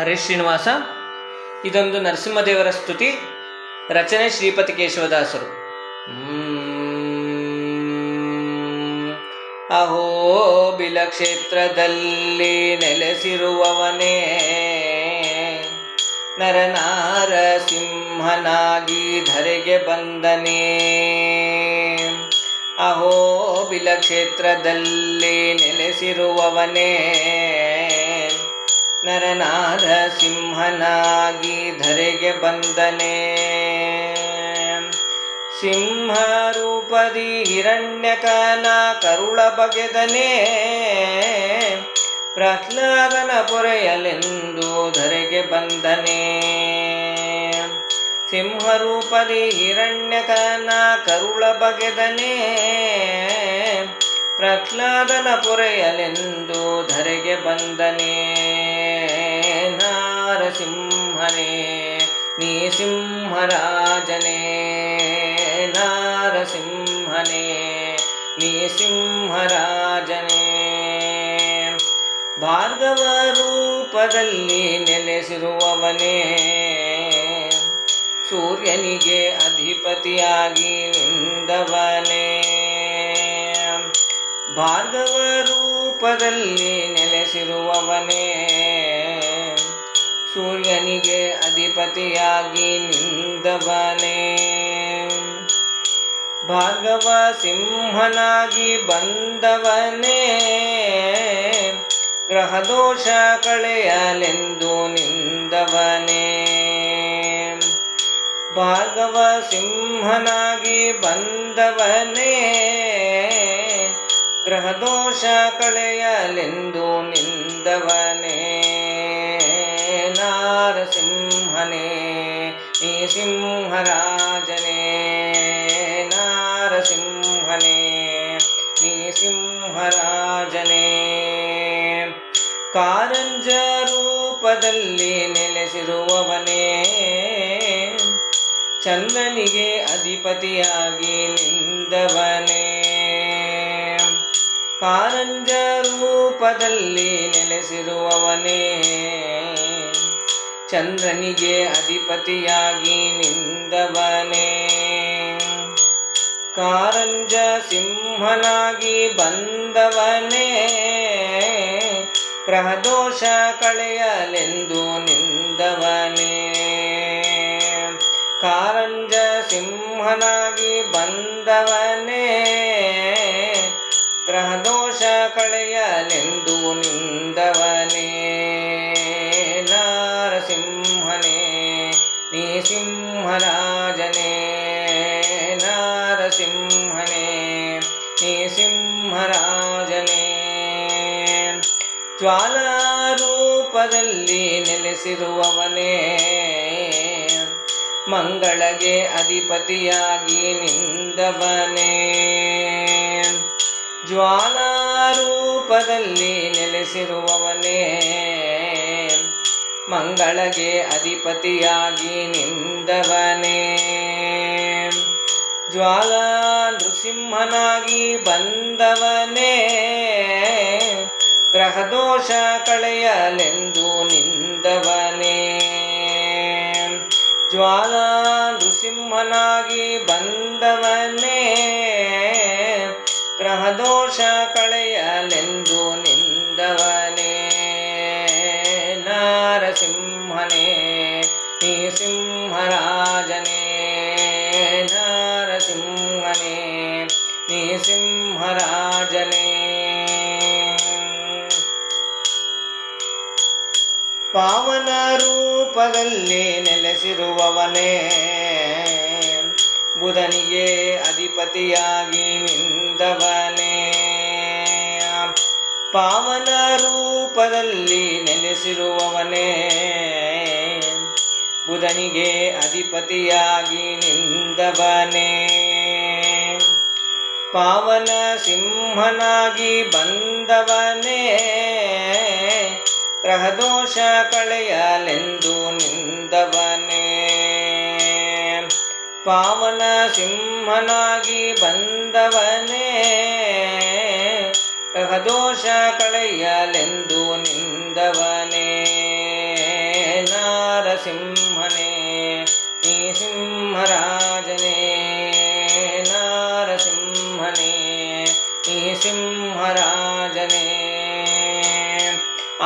ಹರೇಶ್ ಶ್ರೀನಿವಾಸ. ಇದೊಂದು ನರಸಿಂಹದೇವರ ಸ್ತುತಿ, ರಚನೆ ಶ್ರೀಪತಿ ಕೇಶವದಾಸರು. ಅಹೋ ಬಿಲ ಕ್ಷೇತ್ರದಲ್ಲಿ ನೆಲೆಸಿರುವವನೇ ನರನಾರ ಸಿಂಹನಾಗಿ ಧರೆಗೆ ಬಂದನೇ. ಅಹೋ ಬಿಲ ಕ್ಷೇತ್ರದಲ್ಲಿ ನೆಲೆಸಿರುವವನೇ ನರನಾರ ಸಿಂಹನಾಗಿ ಧರೆಗೆ ಬಂದನೆ. ಸಿಂಹ ರೂಪದಿ ಹಿರಣ್ಯಕನ ಕರುಳ ಬಗೆದನೆ. ಪ್ರಹ್ಲಾದನ ಪೊರೆಯಲೆಂದು ಧರೆಗೆ ಬಂದನೇ. ಸಿಂಹರೂಪದಿ ಹಿರಣ್ಯಕನ ಕರುಳ ಬಗೆದನೆ. ಪ್ರಹ್ಲಾದನ ಪೊರೆಯಲೆಂದು ಧರೆಗೆ ಬಂದನೇ. ನಾರಸಿಂಹನೇ ನೀ ಸಿಂಹರಾಜನೇ ನಾರಸಿಂಹನೇ ನೀ ಸಿಂಹರಾಜನೇ ಭಾರ್ಗವ ರೂಪದಲ್ಲಿ ನೆಲೆಸಿರುವವನೇ, ಸೂರ್ಯನಿಗೆ ಅಧಿಪತಿಯಾಗಿ ನಿಂದವನೇ। ಭಾರ್ಗವ ರೂಪದಲ್ಲಿ ನೆಲೆಸಿರುವವನೇ ಸೂರ್ಯನಿಗೆ ಅಧಿಪತಿಯಾಗಿ ನಿಂದವನೇ. ಭಾಗವ ಸಿಂಹನಾಗಿ ಬಂದವನೇ. ಗ್ರಹದೋಷ ಕಳೆಯಲೆಂದು ನಿಂದವನೇ. ಭಾಗವ ಸಿಂಹನಾಗಿ ಬಂದವನೇ. ಗ್ರಹದೋಷ ಕಳೆಯಲೆಂದು ನಿಂದವನೇ. ನಾರಸಿಂಹನೇ, ಈ ಸಿಂಹರಾಜನೆ. ನಾರಸಿಂಹನೇ ನೀ ಸಿಂಹರಾಜನೆ. ಕಾರಂಜ ರೂಪದಲ್ಲಿ ನೆಲೆಸಿರುವವನೇ. ಚಂದ್ರನಿಗೆ ಅಧಿಪತಿಯಾಗಿ ನಿಂದವನೇ. ಕಾರಂಜ ರೂಪದಲ್ಲಿ ನೆಲೆಸಿರುವವನೇ. ಚಂದ್ರನಿಗೆ ಅಧಿಪತಿಯಾಗಿ ನಿಂದವನೇ. ಕಾರಂಜ ಸಿಂಹನಾಗಿ ಬಂದವನೇ. ಗ್ರಹದೋಷ ಕಳೆಯಲೆಂದು ನಿಂದವನೇ. ಕಾರಂಜ ಸಿಂಹನಾಗಿ ಬಂದವನೇ. ಗ್ರಹದೋಷ ಕಳೆಯಲೆಂದು ನಿಂದವನೇ. ಸಿಂಹರಾಜನೇ ನಾರಸಿಂಹನೇ ನೀ ಸಿಂಹರಾಜನೇ. ಜ್ವಾಲಾರೂಪದಲ್ಲಿ ನೆಲೆಸಿರುವವನೇ ಮಂಗಳಗೆ ಅಧಿಪತಿಯಾಗಿ ನಿಂದವನೇ. ಜ್ವಾಲಾರೂಪದಲ್ಲಿ ನೆಲೆಸಿರುವವನೇ ಮಂಗಳಗೆ ಅಧಿಪತಿಯಾಗಿ ನಿಂದವನೇ. ಜ್ವಾಲಾ ನೃಸಿಂಹನಾಗಿ ಬಂದವನೇ. ಗ್ರಹದೋಷ ಕಳೆಯಲೆಂದು ನಿಂದವನೇ. ಜ್ವಾಲಾ ನೃಸಿಂಹನಾಗಿ ಬಂದವನೇ. ಗ್ರಹದೋಷ ಕಳೆಯಲೆಂದು ರೂಪದಲ್ಲಿ ನೆಲೆಸಿರುವವನೇ. ಬುಧನಿಗೆ ಅಧಿಪತಿಯಾಗಿ ನಿಂದವನೇ. ಪಾವನ ರೂಪದಲ್ಲಿ ನೆಲೆಸಿರುವವನೇ. ಬುಧನಿಗೆ ಅಧಿಪತಿಯಾಗಿ ನಿಂದವನೇ. ಪಾವನ ಸಿಂಹನಾಗಿ ಬಂದವನೇ. ಗ್ರಹದೋಷ ಕಳೆಯಲೆಂದು ನಿಂದವನೇ. ಪಾವನ ಸಿಂಹನಾಗಿ ಬಂದವನೇ. ಗ್ರಹದೋಷ ಕಳೆಯಲೆಂದು ನಿಂದವನೇ.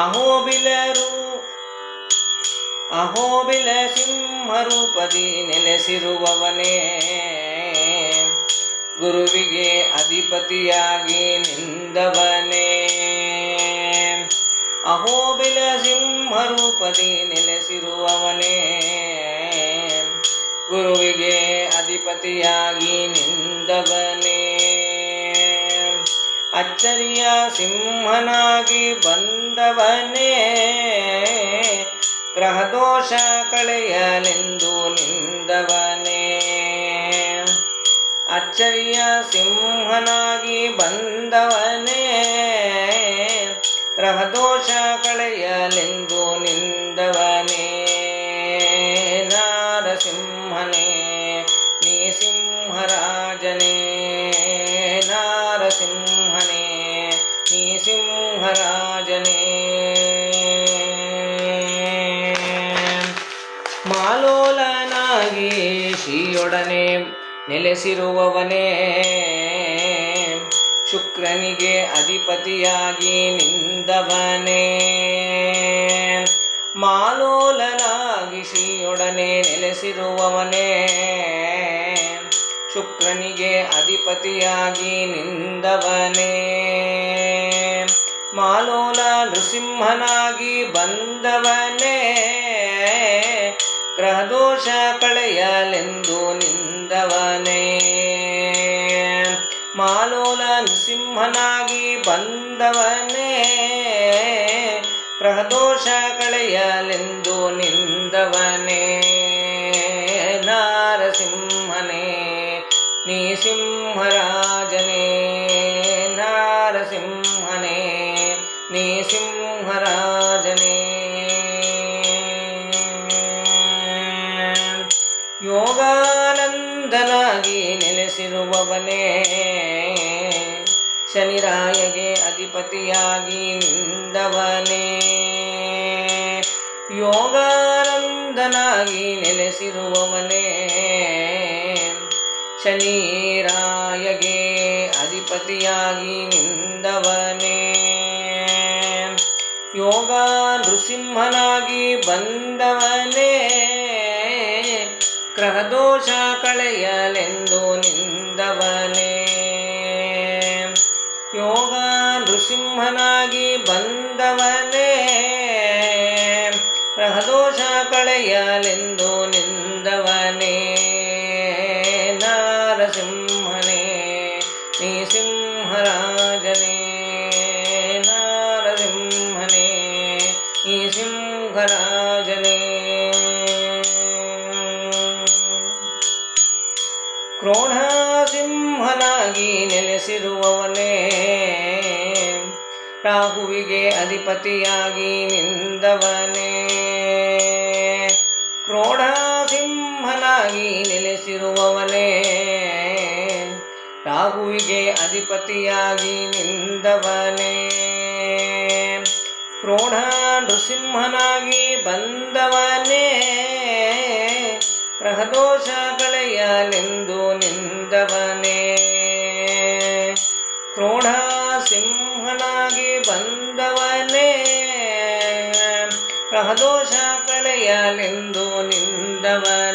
ಅಹೋಬಿಲರು, ಅಹೋಬಿಲ ಸಿಂಹರೂಪದಿ ನೆಲೆಸಿರುವವನೇ. ಗುರುವಿಗೆ ಅಧಿಪತಿಯಾಗಿ ನಿಂದವನೇ. ಅಹೋಬಿಲ ಸಿಂಹರೂಪದಿ ನೆಲೆಸಿರುವವನೇ. ಗುರುವಿಗೆ ಅಧಿಪತಿಯಾಗಿ ನಿಂದವನೇ. ಅಚ್ಚರಿಯ ಸಿಂಹನಾಗಿ ಬಂದವನೇ ಗ್ರಹದೋಷ ಕಳೆಯಲೆಂದು ನಿಂದವನೇ. ಅಚ್ಚರಿಯ ಸಿಂಹನಾಗಿ ಬಂದವನೇ ಗ್ರಹದೋಷ ಕಳೆಯಲೆಂದು ನಿಂದವನೇ. ನಾರಸಿಂಹನೇ, ನೀ ಸಿಂಹರಾಜನೇ. ನಾರಸಿಂಹನೇ, ನೀ ಸಿಂಹರಾಜನೇ ಮಾಲೋಲನಾಗಿ ಶ್ರೀಯೊಡನೆ ನೆಲೆಸಿರುವವನೇ. ಶುಕ್ರನಿಗೆ ಅಧಿಪತಿಯಾಗಿ ನಿಂದವನೇ. ಮಾಲೋಲನಾಗಿ ಶ್ರೀಯೊಡನೆ ನೆಲೆಸಿರುವವನೇ. ಶುಕ್ರನಿಗೆ ಅಧಿಪತಿಯಾಗಿ ನಿಂದವನೇ. ಮಾಲೋಲ ನೃಸಿಂಹನಾಗಿ ಬಂದವನೇ ಗ್ರಹದೋಷ ಕಳೆಯಲೆಂದು ನಿಂದವನೇ. ಮಾಲೋಲ ನೃಸಿಂಹನಾಗಿ ಬಂದವನೇ ಗ್ರಹದೋಷ ಕಳೆಯಲೆಂದು ನಿಂದವನೇ. ನಾರಸಿಂಹನೇ ನೀ ಸಿಂಹರಾಜನೇ. ಯೋಗಾನಂದನಾಗಿ ನೆಲೆಸಿರುವವನೇ. ಶನಿರಾಯಗೆ ಅಧಿಪತಿಯಾಗಿ ನಿಂದವನೇ. ಯೋಗಾನಂದನಾಗಿ ನೆಲೆಸಿರುವವನೇ. ಶನಿರಾಯಗೆ ಅಧಿಪತಿಯಾಗಿ ನಿಂದವನೇ. ಯೋಗ ನೃಸಿಂಹನಾಗಿ ಬಂದವನೇ ಗ್ರಹದೋಷ ಕಳೆಯಲೆಂದು ನಿಂದವನೇ. ಯೋಗ ನೃಸಿಂಹನಾಗಿ ಬಂದವನೇ ಗ್ರಹದೋಷ ಕಳೆಯಲೆಂದು ಸಿಂಹನಾಗಿ ನೆಲೆಸಿರುವವನೇ ರಾಹುವಿಗೆ ಅಧಿಪತಿಯಾಗಿ ನಿಂದವನೇ. ಕ್ರೋಢ ಸಿಂಹನಾಗಿ ನೆಲೆಸಿರುವವನೇ ರಾಹುವಿಗೆ ಅಧಿಪತಿಯಾಗಿ ನಿಂದವನೇ. ಕ್ರೋಢ ನೃಸಿಂಹನಾಗಿ ಬಂದವನೇ ಗ್ರಹದೋಷ ಕಳೆಯಲೆಂದು ನಿಂದವನೇ. ಕ್ರೋಢ ಸಿಂಹನಾಗಿ ಬಂದವನೇ. ಗ್ರಹದೋಷ ಕಳೆಯಲೆಂದು ನಿಂದವನೇ.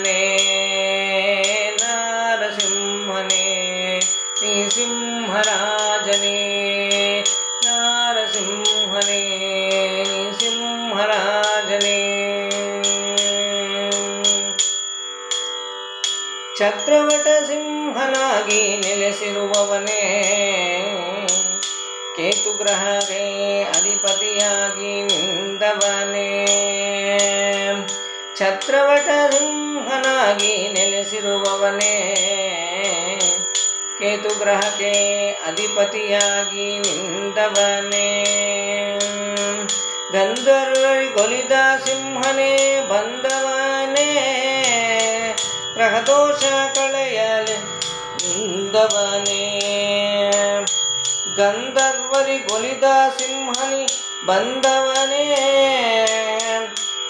ಗ್ರಹವೇ ಅಧಿಪತಿಯಾಗಿ ನಿಂದವನೇ. ಛತ್ರವಟ ಸಿಂಹನಾಗಿ ನೆಲೆಸಿರುವವನೇ. ಕೇತು ಗ್ರಹಕ್ಕೆ ಅಧಿಪತಿಯಾಗಿ ನಿಂದವನೇ. ಗಂಧರ್ವರಿಗೊಲಿದ ಸಿಂಹನೇ ಬಂದವನೇ. ಗ್ರಹದೋಷ ಕಳೆಯಲೆ ನಿಂದವನೇ. ಗಂಧರ್ವರಿಗೊಲಿದ ಸಿಂಹನಿ ಬಂದವನೇ.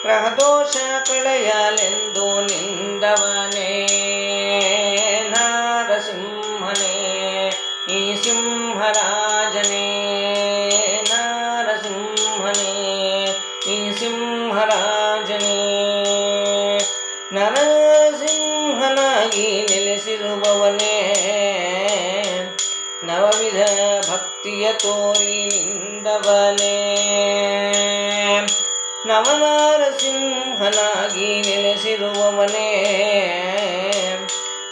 ಗ್ರಹದೋಷ ಕಳೆಯಲೆಂದು ನಿಂದವನೇ.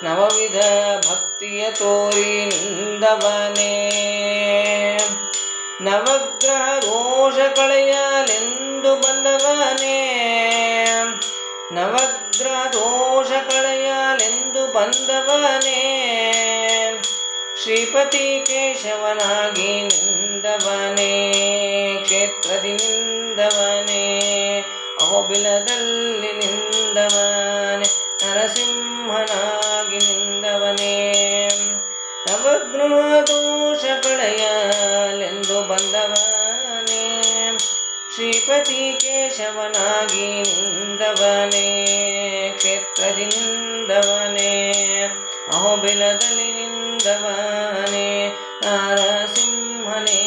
ನವವಿಧ ಭಕ್ತಿಯ ತೋರಿ ನಿಂದವನೇ. ನವಗ್ರಹ ರೋಷ ಕಳೆಯಲೆಂದು ಬಂದವನೇ. ನವಗ್ರಹ ದೋಷ ಕಳೆಯಲೆಂದು ಬಂದವನೇ. ಶ್ರೀಪತಿ ಕೇಶವನಾಗಿ ನಿಂದವನೇ, ಕ್ಷೇತ್ರದಿ ನಿಂದವನೇ. ಅಹೋಬಿಲದಲ್ಲಿ ನಿಂದವನೇ ಕ್ಷೇತ್ರದಿ ನಿಂದವನೇ ಅಹೋಬಿಲದಲ್ಲಿ ನಿಂದವನೇ ನರಸಿಂಹನೇ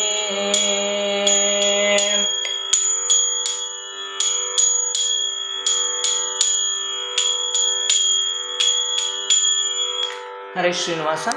ಹರೇ ಶ್ರೀನಿವಾಸ